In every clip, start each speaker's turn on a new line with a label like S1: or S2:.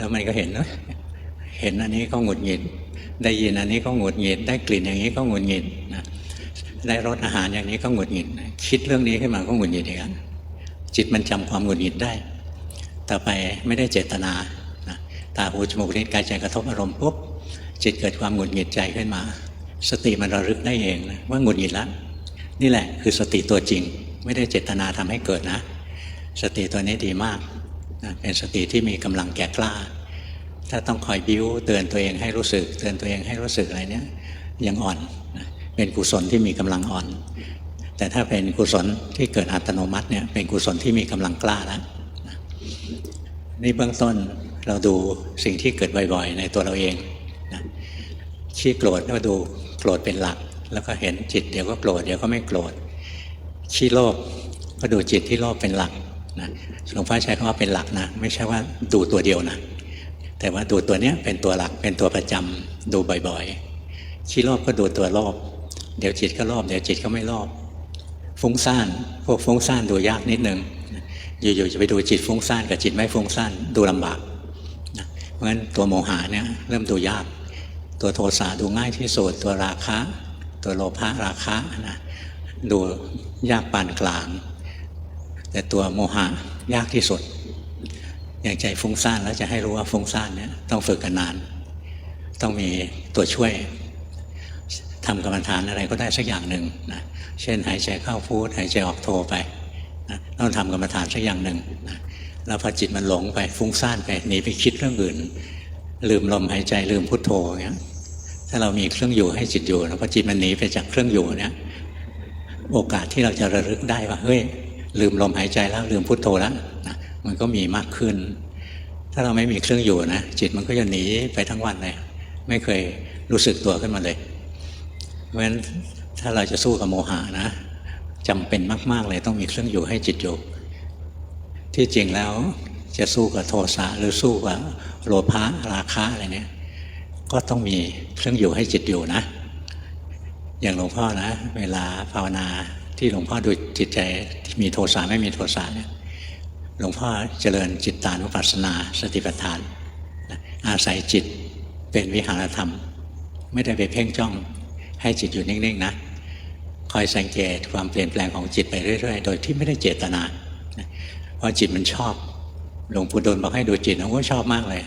S1: แล้วมันก็เห็นนะเห็นอันนี้ก็หงุดหงิด ได้ยินอันนี้ก็หงุดหงิด ได้กลิ่นอย่างนี้ก็หงุดหงิดนะได้รสอาหารอย่างนี้ก็หงุดหงิด คิดเรื่องนี้ขึ้นมาก็หงุดหงิดอีกแล้วจิตมันจำความหงุดหงิดได้ ต่อไปไม่ได้เจตนาตาหูจมูกลิ้นกายใจกระทบอารมณ์ปุ๊บจิตเกิดความหงุดหงิดใจขึ้นมา สติมันระลึกได้เองนะว่าหงุดหงิดแล้วนี่แหละคือสติตัวจริง ไม่ได้เจตนาทำให้เกิดนะ สติตัวนี้ดีมาก นะเป็นสติที่มีกำลังแก่กล้า ถ้าต้องคอยบิ้วเตือนตัวเองให้รู้สึก เตือนตัวเองให้รู้สึกอะไรเนี้ยยังอ่อนนะเป็นกุศลที่มีกำลังอ่อน แต่ถ้าเป็นกุศลที่เกิดอัตโนมัติเนี่ยเป็นกุศลที่มีกำลังกล้าแล้วนะนี่เบื้องต้นเราดูสิ่งที่เกิดบ่อยๆ ในตัวเราเองนะขี้โกรธก็ดูโกรธเป็นหลัก แล้วก็เห็นจิตเดี๋ยวก็โกรธเดี๋ยวก็ไม่โกรธขี้โลภก็ดูจิตที่โลภเป็นหลัก นะหลวงพ่อใช้คำว่าเป็นหลักนะ ไม่ใช่ว่าดูตัวเดียวนะ แต่ว่าดูตัวเนี้ยเป็นตัวหลักเป็นตัวประจำดูบ่อยๆขี้โลภก็ดูตัวโลภเดี๋ยวจิตก็โลภเดี๋ยวจิตก็ไม่โลภฟุ้งซ่านพวกฟุ้งซ่านดูยากนิดนึงอยู่ๆจะไปดูจิตฟุ้งซ่านกับจิตไม่ฟุ้งซ่านดูลำบากนะเพราะฉะนั้นตัวโมหะเนี่ยเริ่มดูยาก ตัวโทสะดูง่ายที่สุดตัวราคะ ตัวโลภะราคะนะดูยากปานกลาง แต่ตัวโมหะยากที่สุด อย่างใจฟุ้งซ่านแล้วจะให้รู้ว่าฟุ้งซ่านเนี่ยต้องฝึกกันนาน ต้องมีตัวช่วยทำกรรมฐานอะไรก็ได้สักอย่างหนึ่งนะเช่นหายใจเข้าพูดหายใจออกโทไปนะต้องทำกรรมฐานสักอย่างหนึ่งนะแล้วพอจิตมันหลงไปฟุ้งซ่านไปหนีไปคิดเรื่องอื่น ลืมลมหายใจลืมพุทโธอย่างเงี้ยถ้าเรามีเครื่องอยู่ให้จิตอยู่แล้วพอจิตมันหนีไปจากเครื่องอยู่เนี่ยโอกาสที่เราจะระลึกได้ว่าเฮ้ย ลืมลมหายใจแล้วลืมพุทโธแล้วนะมันก็มีมากขึ้น ถ้าเราไม่มีเครื่องอยู่นะจิตมันก็จะหนีไปทั้งวันเลยไม่เคยรู้สึกตัวขึ้นมาเลย เพราะฉะนั้นถ้าเราจะสู้กับโมหะนะจำเป็นมาก ๆ เลยต้องมีเครื่องอยู่ให้จิตอยู่ ที่จริงแล้วจะสู้กับโทสะหรือสู้กับโลภะราคะอะไรเนี่ยก็ต้องมีเครื่องอยู่ให้จิตอยู่นะ อย่างหลวงพ่อนะ เวลาภาวนา ที่หลวงพ่อดูจิตใจที่มีโทสะไม่มีโทสะเนี่ยหลวงพ่อเจริญจิตตานุปัสสนาสติปัฏฐาน อาศัยจิตเป็นวิหารธรรม ไม่ได้ไปเพ่งจ้องให้จิตอยู่นิ่งๆนะคอยสังเกตความเปลี่ยนแปลงของจิตไปเรื่อยๆ โดยที่ไม่ได้เจตนาเพราะจิตมันชอบ หลวงปู่ดูลบอกให้ดูจิตผมก็ชอบมากเลย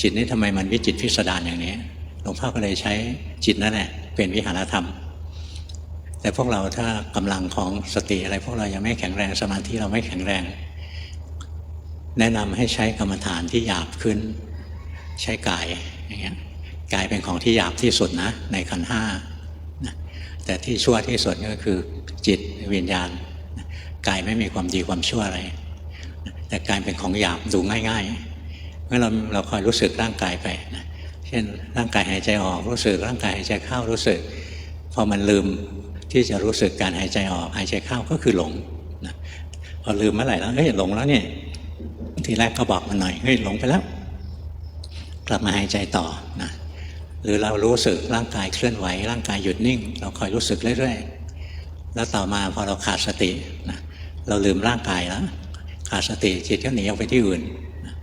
S1: จิตนี้ทำไมมันวิจิตพิสดารอย่างนี้ หลวงพ่อก็เลยใช้จิตนั่นแหละเป็นวิหารธรรม แต่พวกเราถ้ากำลังของสติอะไรพวกเรายังไม่แข็งแรงสมาธิเราไม่แข็งแรง แนะนำให้ใช้กรรมฐานที่หยาบขึ้น ใช้กายอย่างเงี้ยกายเป็นของที่หยาบที่สุดนะ ในขันห้าแต่ที่ชั่วที่สุดก็คือจิตวิญญาณกายไม่มีความดีความชั่วอะไร แต่กายเป็นของหยาบดูง่ายๆเมื่อเราเราคอยรู้สึกร่างกายไปนะเช่นร่างกายหายใจออกรู้สึกร่างกายหายใจเข้ารู้สึกพอมันลืม ที่จะรู้สึกการหายใจออกหายใจเข้าก็คือหลงนะพอลืมเมื่อไหร่แล้วเฮ้ยหลงแล้วเนี่ยทีแรกก็บอกมันหน่อยเฮ้ยหลงไปแล้ว กลับมาหายใจต่อนะหรือเรารู้สึกร่างกายเคลื่อนไหว ร่างกายหยุดนิ่ง เราคอยรู้สึกเรื่อยๆแล้วต่อมาพอเราขาดสตินะเราลืมร่างกายแล้วขาดสติจิตก็หนีออกไปที่อื่นนะ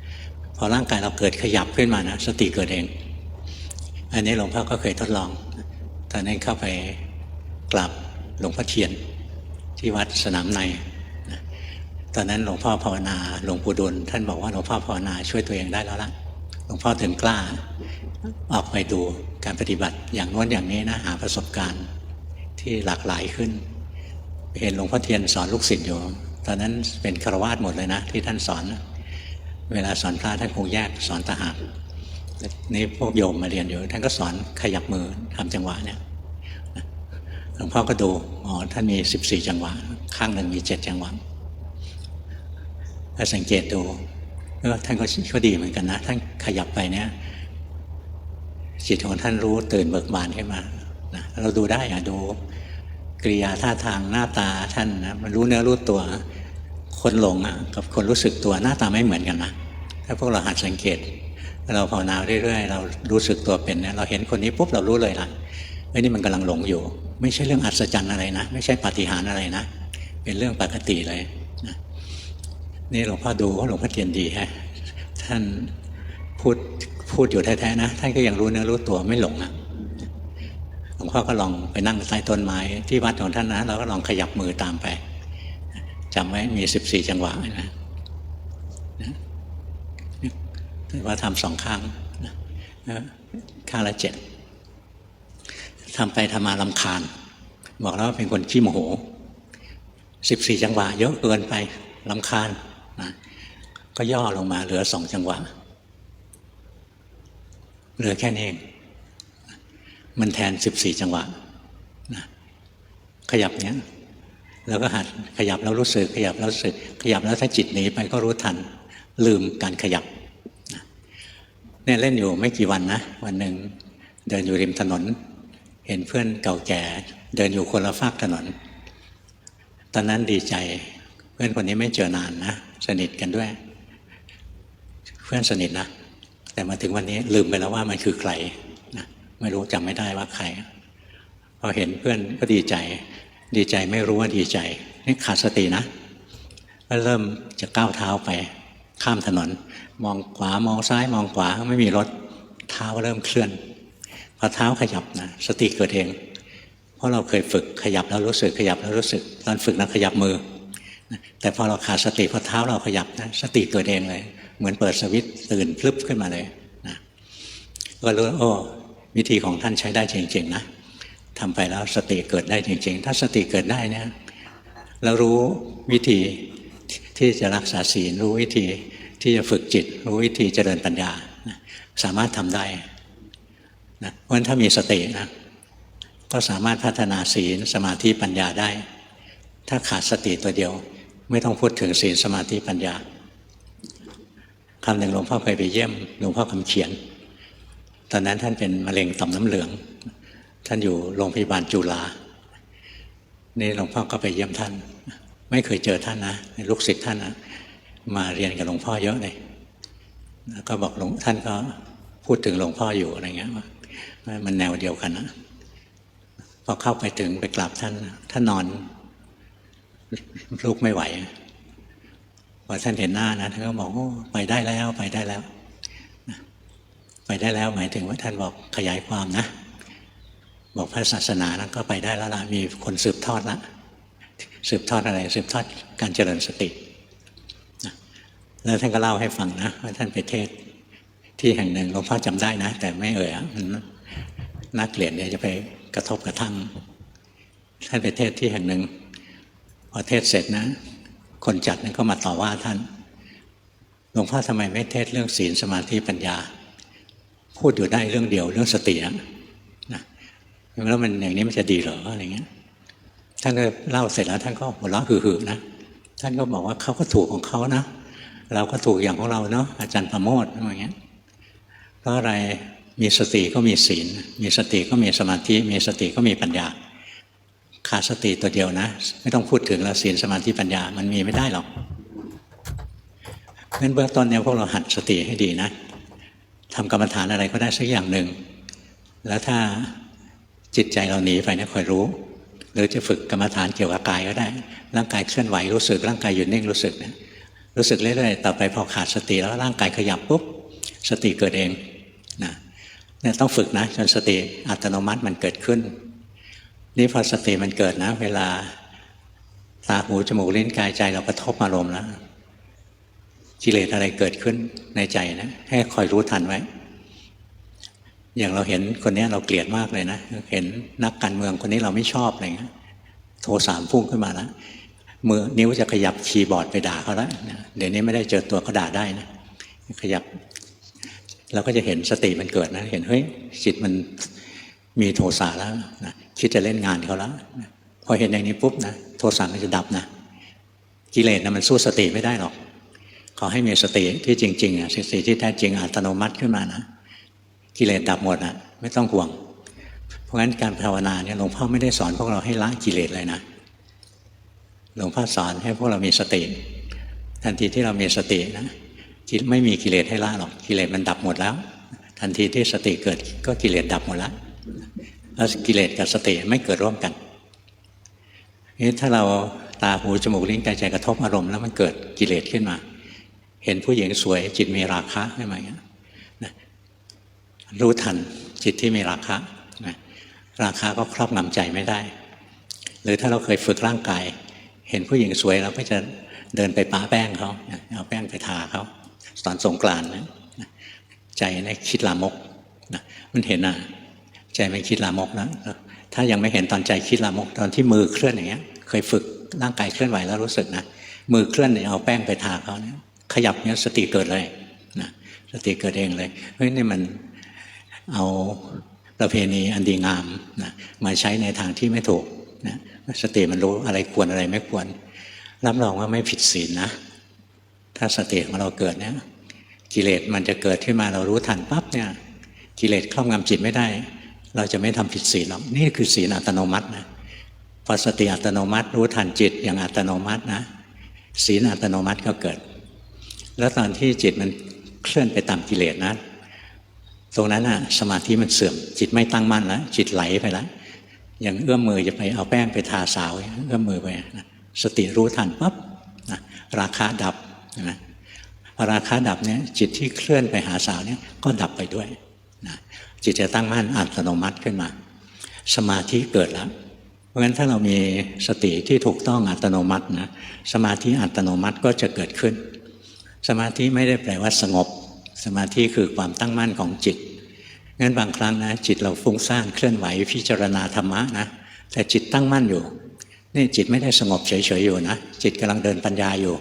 S1: พอร่างกายเราเกิดขยับขึ้นมานะสติเกิดเอง อันนี้หลวงพ่อก็เคยทดลองตอนนั้นเข้าไป กราบหลวงพ่อเทียนที่วัดสนามในนะตอนนั้นหลวงพ่อภาวนาหลวงปู่ดุลท่านบอกว่าหลวงพ่อภาวนาช่วยตัวเองได้แล้วละหลวงพ่อถึงกล้า ออกไปดูการปฏิบัติอย่างน้นอย่างนี้นะหาประสบการณ์ที่หลากหลายขึ้น เห็นหลวงพ่อเทียนสอนลูกศิษย์อยู่ ตอนนั้นเป็นคารวาสหมดเลยนะ ที่ท่านสอน เวลาสอนพระท่านคงแยกสอนตหากนี่พวกโยมมาเรียนอยู่ ท่านก็สอนขยับมือทำจังหวะเนี่ย หลวงพ่อก็ดูอ๋อท่านมี14จังหวะ ข้างหนึ่งมี7จังหวะถ้าสังเกตดูเออท่านก็ก็ดีเหมือนกันนะ ท่านขยับไปเนี่ยจิตของท่านรู้ตื่นเบิกบานขึ้นมานะเราดูได้อะดูกริยาท่าทางหน้าตาท่านนะมันรู้เนื้อรู้ตัว คนหลงอะกับคนรู้สึกตัวหน้าตาไม่เหมือนกันนะถ้าพวกเราหัดสังเกต เราภาวนาเรื่อยๆ เรารู้สึกตัวเป็นเนี่ยเราเห็นคนนี้ปุ๊บเรารู้เลยล่ะไอ้นี่มันกำลังหลงอยู่ ไม่ใช่เรื่องอัศจรรย์อะไรนะ ไม่ใช่ปาฏิหาริย์อะไรนะ เป็นเรื่องปกติเลยนะนี่หลวงพ่อดูว่าหลวงพ่อเทียนดีฮะท่านพูดพูดอยู่แท้ๆนะ ท่านก็ยังรู้เนื้อรู้ตัวไม่หลงอะหลวงพ่อก็ลองไปนั่งใต้ต้นไม้ที่วัดของท่านนะเราก็ลองขยับมือตามไปจำไว้มีสิบสี่จังหวะนะว่าทำสองข้างข้างละเจ็ด ทำไปทำมาลำคาญ บอกแล้วว่าเป็นคนขี้โมโหสิบสี่จังหวะเยอะเกินไปลำคาญนะก็ย่อลงมาเหลือสองจังหวะ เหลือแค่นี้เอง มันแทนสิบสี่จังหวะนะขยับเนี้ยแล้วก็หัดขยับแล้วรู้สึก ขยับแล้วรู้สึก ขยับแล้วถ้าจิตหนีไปก็รู้ทัน ลืมการขยับเนี่ยเล่นอยู่ไม่กี่วันนะ วันหนึ่งเดินอยู่ริมถนน เห็นเพื่อนเก่าแก่ เดินอยู่คนละฝากถนน ตอนนั้นดีใจ เพื่อนคนนี้ไม่เจอนานนะ สนิทกันด้วย เพื่อนสนิทนะ แต่มาถึงวันนี้ลืมไปแล้วว่ามันคือใครนะไม่รู้จำไม่ได้ว่าใคร พอเห็นเพื่อนก็ดีใจ ดีใจไม่รู้ว่าดีใจ นี่ขาดสตินะก็เริ่มจะก้าวเท้าไป ข้ามถนน มองขวามองซ้ายมองขวาไม่มีรถเท้าเริ่มเคลื่อน พอเท้าขยับนะสติเกิดเอง เพราะเราเคยฝึกขยับแล้วรู้สึกขยับแล้วรู้สึกตอนฝึกนะขยับมือ แต่พอเราขาดสติพอเท้าเราขยับนะสติเกิดเองเลย เหมือนเปิดสวิตช์ตื่นพลึบขึ้นมาเลยนะก็รู้โอ้วิธีของท่านใช้ได้จริงๆนะทำไปแล้วสติเกิดได้จริง ๆ ถ้าสติเกิดได้เนี่ยเรารู้วิธีที่จะรักษาศีลรู้วิธีที่จะฝึกจิต รู้วิธีเจริญปัญญานะสามารถทำได้ นะเพราะฉะนั้นถ้ามีสตินะก็สามารถพัฒนาศีลสมาธิปัญญาได้ ถ้าขาดสติตัวเดียว ไม่ต้องพูดถึงศีลสมาธิปัญญาคำหนึ่งหลวงพ่อเคยไปเยี่ยมหลวงพ่อคำเขียน ตอนนั้นท่านเป็นมะเร็งต่อมน้ำเหลือง ท่านอยู่โรงพยาบาลจุฬานี่หลวงพ่อก็ไปเยี่ยมท่าน ไม่เคยเจอท่านนะลูกศิษย์ท่านนะมาเรียนกับหลวงพ่อเยอะเลยแล้วก็บอกหลวงท่านก็พูดถึงหลวงพ่ออยู่อะไรเงี้ยว่า มันแนวเดียวกันนะพอเข้าไปถึงไปกราบท่านท่านนอนลุกไม่ไหวพอท่านเห็นหน้านะท่านก็บอกโอ้ไปได้แล้วไปได้แล้วไปได้แล้วหมายถึงว่าท่านบอกขยายความนะ บอกพระศาสนานั้นก็ไปได้แล้วล่ะมีคนสืบทอดละสืบทอดอะไร สืบทอดการเจริญสติแล้วท่านก็เล่าให้ฟังนะว่าท่านไปเทศ ที่แห่งหนึ่งหลวงพ่อจำได้นะ แต่ไม่เอ่ยมันนักเกลียดเนี่ยจะไปกระทบกระทั่งท่านไปเทศที่แห่งหนึ่งพอเทศเสร็จนะ คนจัดนั้นก็มาต่อว่าท่านหลวงพ่อทำไมไม่เทศเรื่องศีลสมาธิปัญญา พูดอยู่ได้เรื่องเดียวเรื่องสตินะนะแล้วมันอย่างนี้มันจะดีเหรออะไรเงี้ยท่านก็เล่าเสร็จแล้วท่านก็หัวเราะหือๆนะท่านก็บอกว่าเขาก็ถูกของเขานะเราก็ถูกอย่างของเราเนาะอาจารย์ประโมทอย่างเงี้ย เพราะอะไรมีสติก็มีศีล มีสติก็มีสมาธิ มีสติก็มีปัญญา ขาดสติตัวเดียวนะ ไม่ต้องพูดถึงแล้วศีลสมาธิปัญญามันมีไม่ได้หรอกเพราะฉะนั้นเบื้องต้นเนี่ยพวกเราหัดสติให้ดีนะทำกรรมฐานอะไรก็ได้สักอย่างหนึ่ง แล้วถ้าจิตใจเราหนีไปเนี่ยคอยรู้ หรือจะฝึกกรรมฐานเกี่ยวกับกายก็ได้ ร่างกายเคลื่อนไหวรู้สึก ร่างกายหยุดนิ่งรู้สึกเนี่ยรู้สึกเรื่อยๆ ต่อไปพอขาดสติแล้วร่างกายขยับปุ๊บ สติเกิดเองนะเนี่ยต้องฝึกนะจนสติอัตโนมัติมันเกิดขึ้น นี่พอสติมันเกิดนะ เวลาตาหูจมูกลิ้นกายใจเรากระทบอารมณ์แล้วกิเลสอะไรเกิดขึ้นในใจนะให้คอยรู้ทันไว้ อย่างเราเห็นคนนี้เราเกลียดมากเลยนะเห็นนักการเมืองคนนี้เราไม่ชอบอะไรเงี้ยโทสามพุ่งขึ้นมาแล้วมือนิ้วจะขยับคีย์บอร์ดไปด่าเขาแล้วเดี๋ยวนี้ไม่ได้เจอตัวก็ด่าได้นะขยับ เราก็จะเห็นสติมันเกิดนะ เห็นเฮ้ยจิตมันมีโทสะแล้วนะคิดจะเล่นงานเขาแล้วพอเห็นอย่างนี้ปุ๊บนะโทสะมันจะดับนะกิเลสนะมันสู้สติไม่ได้หรอกขอให้มีสติที่จริงๆอะสติที่แท้จริงอัตโนมัติขึ้นมานะกิเลสดับหมดอะ ไม่ต้องห่วง เพราะงั้นการภาวนาเนี่ยหลวงพ่อไม่ได้สอนพวกเราให้ละกิเลสเลยนะหลวงพ่อสอนให้พวกเรามีสติ ทันทีที่เรามีสตินะ จิตไม่มีกิเลสให้ละหรอกกิเลสมันดับหมดแล้ว ทันทีที่สติเกิดก็กิเลสดับหมดแล้วแล้วกิเลสกับสติไม่เกิดร่วมกันนี่ถ้าเราตาหูจมูกลิ้นกายใจกระทบอารมณ์แล้วมันเกิดกิเลสขึ้นมา เห็นผู้หญิงสวยจิตมีราคะขึ้นมารู้ทันจิตที่มีราคะนะราคาก็ครอบงำใจไม่ได้ หรือถ้าเราเคยฝึกร่างกาย เห็นผู้หญิงสวยเราก็จะเดินไปป้าแป้งเขาเอาแป้งไปทาเขา ตอนสงกรานต์นะใจเนี่ยคิดลามกนะมันเห็นอะใจมันคิดลามกนะถ้ายังไม่เห็นตอนใจคิดลามกตอนที่มือเคลื่อนอย่างเงี้ย เคยฝึกร่างกายเคลื่อนไหวแล้วรู้สึกนะมือเคลื่อนเนี่ยเอาแป้งไปทาเขาเนี่ยขยับเนี่ยสติเกิดเลยนะสติเกิดเองเลยเฮ้ยนี่มันเอาประเพณีอันดีงามนะมาใช้ในทางที่ไม่ถูกนะสติมันรู้อะไรควรอะไรไม่ควรรับรองว่าไม่ผิดศีลนะ ถ้าสติของเราเกิดเนี่ยกิเลสมันจะเกิดขึ้นมาเรารู้ทันปั๊บเนี่ยกิเลสครอบงำจิตไม่ได้ เราจะไม่ทำผิดศีลหรอกนี่คือศีลอัตโนมัตินะพอสติอัตโนมัติรู้ทันจิตอย่างอัตโนมัตินะศีลอัตโนมัติก็เกิด แล้วตอนที่จิตมันเคลื่อนไปตามกิเลสนะตรงนั้นน่ะสมาธิมันเสื่อม จิตไม่ตั้งมั่นแล้วจิตไหลไปแล้วอย่างเอื้อมมือจะไปเอาแป้งไปทาสาวเอื้อมมือไปนะสติรู้ทันปั๊บนะราคาดับ นะพอราคาดับเนี่ยจิตที่เคลื่อนไปหาสาวเนี่ยก็ดับไปด้วยนะจิตจะตั้งมั่นอัตโนมัติขึ้นมา สมาธิเกิดแล้วเพราะฉะนั้นถ้าเรามีสติที่ถูกต้องอัตโนมัตินะสมาธิอัตโนมัติก็จะเกิดขึ้น สมาธิไม่ได้แปลว่าสงบ สมาธิคือความตั้งมั่นของจิตงั้นบางครั้งนะจิตเราฟุ้งซ่านเคลื่อนไหวพิจารณาธรรมะนะแต่จิตตั้งมั่นอยู่นี่จิตไม่ได้สงบเฉยๆอยู่นะจิตกำลังเดินปัญญาอยู่